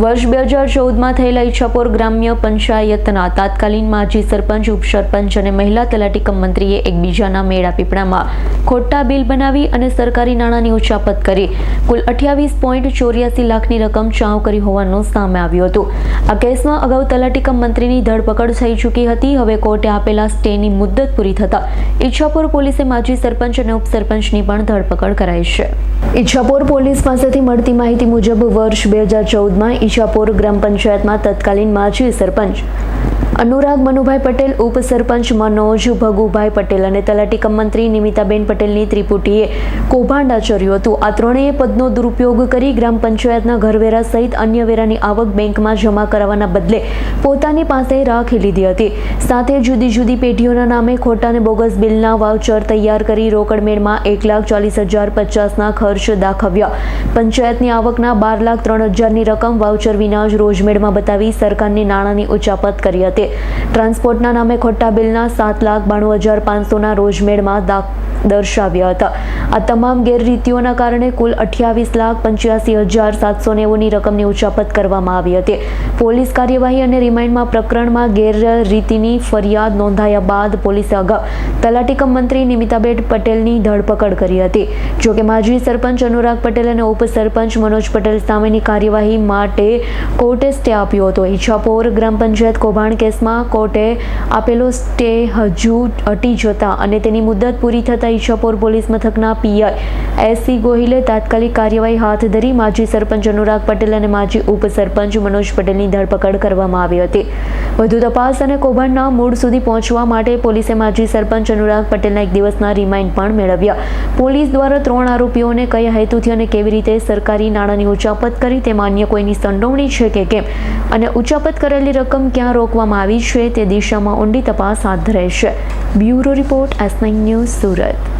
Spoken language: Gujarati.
વર્ષ બે હજાર ચૌદમાં થયેલા ઈચ્છાપોર ગ્રામ્ય પંચાયતના તાત્કાલિન માજી સરપંચ, ઉપસરપંચ અને મહિલા તલાટી કમ મંત્રીએ એકબીજાના મેળા પીપળામાં ખોટા બિલ બનાવી અને સરકારી નાણાંની ઉચાપત કરી. કુલ અઠ્યાવીસ પોઈન્ટ ચોર્યાસી લાખની રકમ ચાવ કરી હોવાનું સામે આવ્યું હતું. આ કેસમાં અગાઉ તલાટી કમ મંત્રીની ધરપકડ થઈ ચૂકી હતી. હવે કોર્ટે આપેલા સ્ટેની મુદ્દત પૂરી થતાં ઈચ્છાપોર પોલીસે માજી સરપંચ અને ઉપસરપંચની પણ ધરપકડ કરાઈ છે. ઈચ્છાપોર પોલીસ પાસેથી મળતી માહિતી મુજબ વર્ષ બે હજાર ચૌદમાં ઈચ્છાપોર ગ્રામ પંચાયતમાં તત્કાલીન માજી સરપંચ અનુરાગ મનુભાઈ પટેલ ઉપસરપંચ મનોજ ભગુભાઈ પટેલ અને તલાટી કમંત્રી નિમિતાબેન પટેલની ત્રિપુટીએ કૌભાંડ આચર્યું હતું. આ ત્રણેય પદનો દુરુપયોગ કરી ગ્રામ પંચાયતના ઘરવેરા સહિત અન્ય વેરાની આવક બેંકમાં જમા કરાવવાના બદલે પોતાની પાસે રાખી લીધી હતી. સાથે જુદી જુદી પેઢીઓના નામે ખોટા અને બોગસ બિલના વાઉચર તૈયાર કરી રોકડમેળમાં એક લાખ ચાલીસ હજાર પચાસના ખર્ચ દાખવ્યા. પંચાયતની આવકના બાર લાખ ત્રણ હજારની રકમ વાઉચર વિના જ રોજમેળમાં બતાવી સરકારની નાણાંની ઉચાપત કરી હતી. ટ્રાન્સપોર્ટના નામે ખોટા બિલના સાત લાખ બાણું હજાર પાંચસોના રોજમેળમાં દાખ દર્શાવ્યા હતા. આ તમામ ગેરરીતિઓના કારણે કુલ અઠ્યાવીસ લાખ પંચ્યાસી હજાર સાતસો નેવુંની રકમની ઉચાપત કરવામાં આવી હતી. પોલીસ કાર્યવાહી અને રિમાઇન્ડમાં પ્રકરણમાં ગેરરીતિની ફરિયાદ નોંધાયા બાદ પોલીસે અગાઉ તલાટીકમ મંત્રી નિમિતાબેન પટેલની ધરપકડ કરી હતી. જોકે માજી સરપંચ અનુરાગ પટેલ અને ઉપસરપંચ મનોજ પટેલ સામેની કાર્યવાહી માટે કોર્ટે સ્ટે આપ્યો હતો. ઈચ્છાપોર ગ્રામ પંચાયત કૌભાંડ કેસમાં કોર્ટે આપેલો સ્ટે હજુ અટી જતા અને તેની મુદત પૂરી થતાં ઈચ્છાપોર પોલીસ મથકના પીઆઈ એસસી ગોહિલે તાત્કાલિક કાર્યવાહી હાથ ધરી માજી સરપંચ અનુરાગ પટેલ અને માજી ઉપસરપંચ મનોજ પટેલની ધરપકડ કરવામાં આવી હતી. વધુ તપાસ અને કૌભાંડના મૂળ સુધી પહોંચવા માટે પોલીસે માજી સરપંચ અનુરાગ પટેલના એક દિવસના રિમાઇન્ડ પણ મેળવ્યા. પોલીસ દ્વારા ત્રણ આરોપીઓને કયા હેતુથી અને કેવી રીતે સરકારી નાણાંની ઉચાપત કરી તેમાં અન્ય કોઈની સંડોવણી છે કે કેમ અને ઉચાપત કરેલી રકમ ક્યાં રોકવામાં આવી છે તે દિશામાં ઊંડી તપાસ હાથ ધરે છે. Bureau report S nine news Surat.